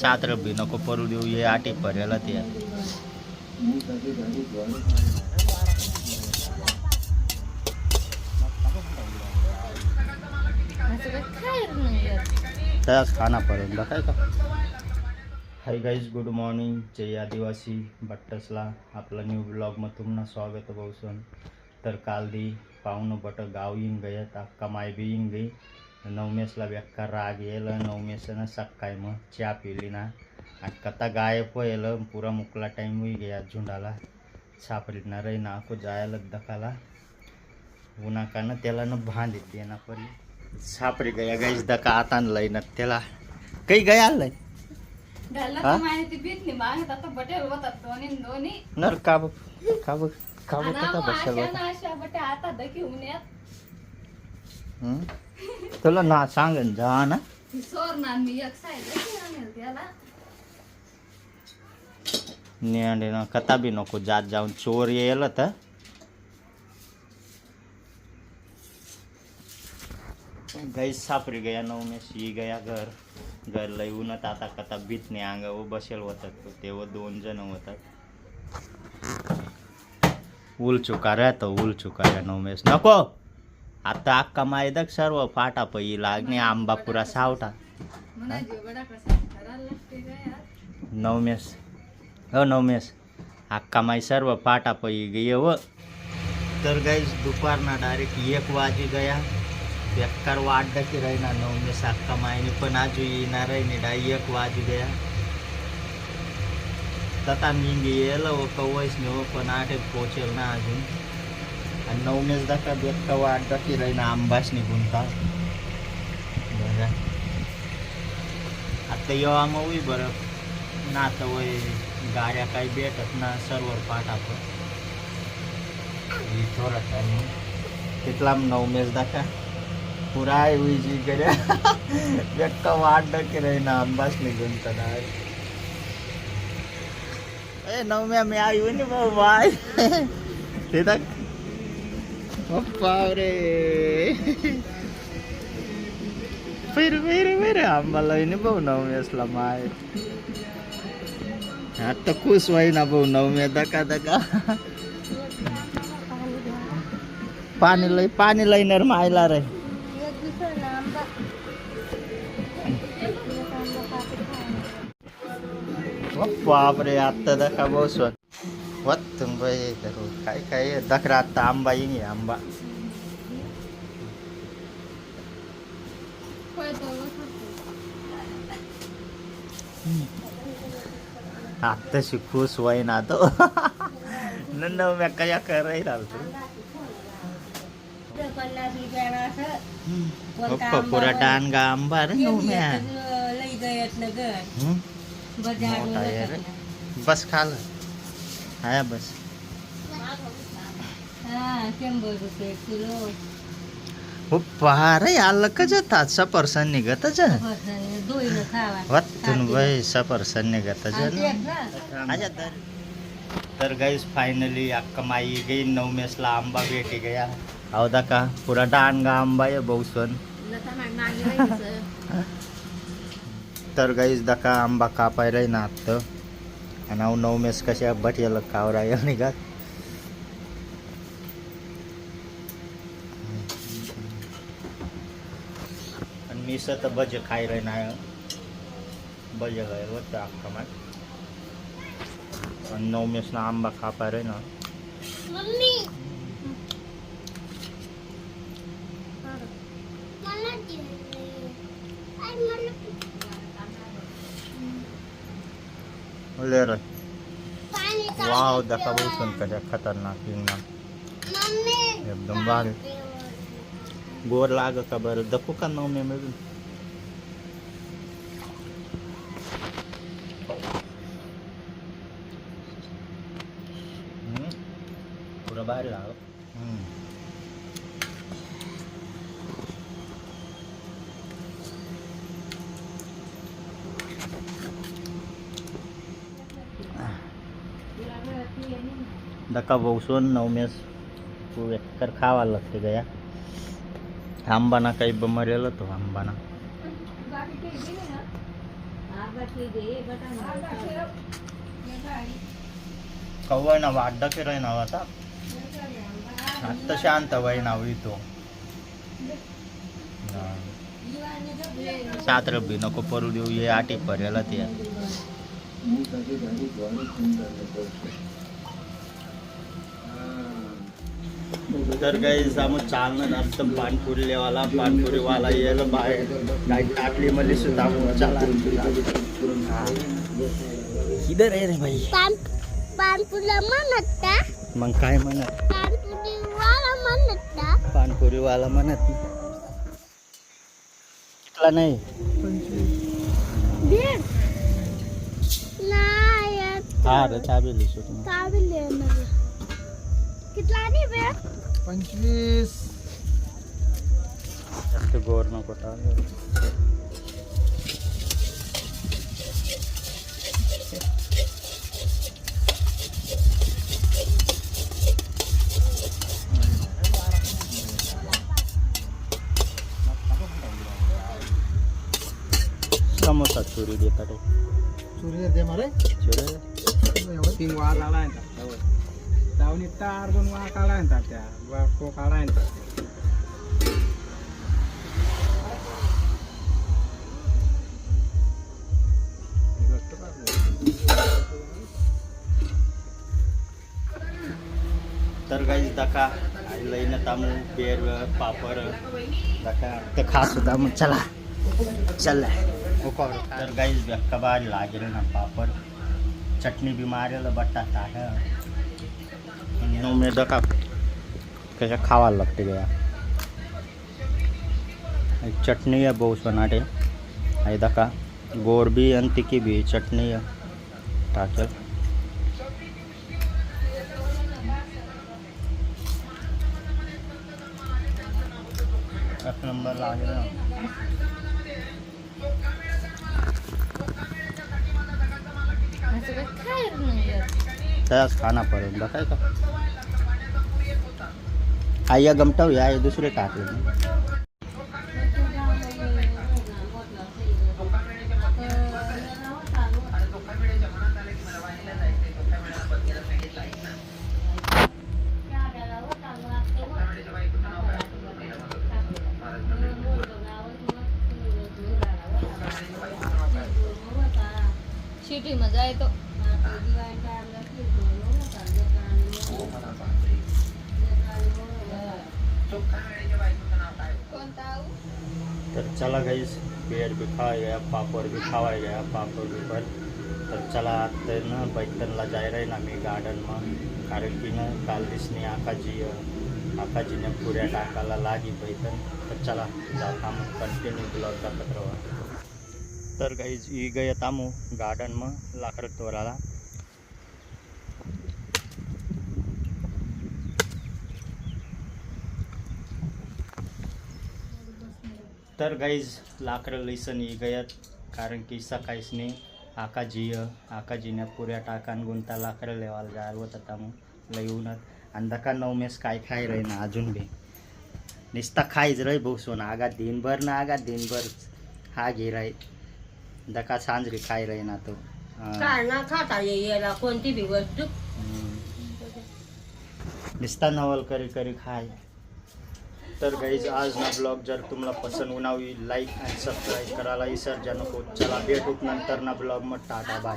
सात रबी नको पडू देऊ ये आटी पर्याला ते त्याच खाना पडेल काय का? हाय गाईज गुड मॉर्निंग जय आदिवासी बट्टसला आपला न्यू ब्लॉगमध्ये तुम्हाला स्वागत बहुसन तर काल दी पाहुणं बट गाव येईन गयात अक्का माय बी येईन गई. नवमेसला बेकार राग येलं नवमेसनं सकाळी मग चहा पिली ना. आणि कथा गायब येलं पुरा मुकला टाईम होई गया झुंडाला. सापडली ना रे ना को जायला दकाला उन्हाकानं त्याला न भांद येते ना परी सापडी गया गाईज दका आता लय ना त्याला. काही गया लय? माहिती भीत नाही. मागत आता बटेल होतात दोन्ही दोन्ही. नर का बघ का बघ का बघ आम्हा बसेल तुला ना सांगन जा ना. ती सोरणार मी एक नेंडे ना कथा बी नको जात जाऊन चोर येईल तर गाईस सापरी गया नऊ में सी गया घर. घर लय उन्हात आता कथा भीत नाही अंगावर बसेल होतात तेव्हा दोन जण होतात. उल चुका राहतो उल चुका रे नऊ मेस? नको! आता अक्का मायदक सर्व फाटा पै लागणे आंबा पुरा सावटा नवमेस हो नवमेस अक्का माई सर्व फाटा पै गय व. तर गाईस दुपारना डायरेक्ट एक वाजी गया. बेकार वाढ की राहीना नवमेस अक्का माईने पण आजू येणार आहे डाय एक वाजी गया. तथा मी गेलं व कवयच नाही हो, पण आठे पोचेल ना अजून. आणि नवमेस दाखा बेकार वाढ की राहीना आंबाच निघून का बरं आता येवा मग होई बरं. नातं वय गाड्या काही भेटत ना सर्वर पाठा पण थोडा टाइम तिथला नवमेस दाखा पुरा जी गड्या. व्यक्का वाढ की रे ना आंबाच निघून तर ए नवम्या मी आई नि भाऊ बाय. ते तक बापरे फिर फिर फिर आंबाला नि भाऊ नवमेसला माय आता खुश होईना भाऊ नवम्या दका दका पाणी लय पाणी लईणार मायला रे बापरे आत्ता दका बसून बाई करू काय काय दखरा आत्ता आंबा येईन आंबा आत्ताशी खुश होईना तो नंदा म्या कया कराय तू पप्पा पुरा डानगा आंबा रे? मोठा बस खाल हाया बस। शंभर रुपये किलो पप्पा रे आलं का जातात सपर्सन निघतच दोन खावा वत्तून बाई निघतच अच्छा तर. तर गाईस फायनली अक्का माई गई नऊ मेसला आंबा भेटी गया. अवदा का? पुरा डानगा आंबा आहे बहुसन तर गाईस दका आंबा कापाय राही ना आत्त. અને હું નવ મેસ કશે ભઠિયા લખાવરાય એમની ગાત. અને મિસા તો બજે ખાઈ રહીને આવ્યો બજે ગયેલો તો આખામાં અને નવ મેસના આંબા ખાપા રહીને. મમ્મી. ले रे वाव दका बसून कशा खतरनाक ना एकदम भारी गोर लाग का बरं दखू का नऊ मे मिळून ધક્કા બહુસો નવમેશ વેકર ખાવા લખી ગયા. આંબાના કઈ બમરેલો તો આંબાના. કવાના વાડા કે રહીને આવ્યા હતા આજ તો શાંત ના હોય તો. સાત રબી નો કોપરું દેવું એ આટી ભરેલા ત્યાં. देऊ ये आटी पर्याला ते तर काही सामू चालणं असतं पानपुरीवाला पानपुरीवाला यायला बाहेर काही टाकली मध्ये सुद्धा चला किधर आहे रे भाई पान पानपुला म्हणत का मग काय म्हणत पानपुरी वाला म्हणत का पानपुरीवाला म्हणत इथला नाही હારે ચાવી લઈશું તમે ચાવી લે કેટલાની બે? 25 સમોસા ચોરી દેતા તો દે મારે? ચોરી तीन वार लावला तावनी तार दोन वार काढा त्या वाको काढा तर काही दका लईन तामू बेर पापड दका ते खास होता मग चला. चल. तर गाईज बेक्का भारी लागेल ना पापड. चटणी बी मारेल बटाटा है। नो में दका कशा खावायला लागते गया। चटणी आहे बहु सोनाटे आहे दका गोड बी आणि तिकी बी चटणी आहे टाकेल एक नंबर लागेल तयाच खाना पडेल बघाय का आय्या गमटाव या दुसरे मज़ा सिटीमध्ये तो તો ચલા ગઈ બેર બી ખાવાઈ ગયા, પાપડ બી ખાવાઈ ગયા, પાપડ બી પર તો ચલા તેને બૈતનલા જઈ રહીને અમે ગાર્ડનમાં. કારણ કે ને, કાલ દિવસની આખાજી આખાજીને પૂર્યા ટાંકાલા લાગી બૈતન. તો ચલા જાતા કન્ટિન્યુ બ્લોગ કરતા કરવા તર ગઈ એ ગયા તામું ગાર્ડનમાં લાકડ તોરાલા तर गाईज लाकडं लैसन ही गयत कारण की सकाळीच नाही आकाजी आकाजीने पुऱ्या टाकान गुंता लाकडं लेवायला जायला होत आता मग लई उन्हात. आणि दका नऊ मेस काय खाय रे ना अजून बी. नुसता खायच रे भाऊ सोन आगा दिनभर ना आगा दिनभर हा घे राय. दका सांजरी खाय रे ना तो. अं, काय ना खाता यायला कोणती बी वस्तू. नुसता नवल करी करी खाय. तर गाईज आज ना ब्लॉग जर तुम्हाला पसंत होणार लाईक आणि सबस्क्राईब करायला विसर्जा नको चला. भेटूक नंतर ना ब्लॉग मग. Tata bye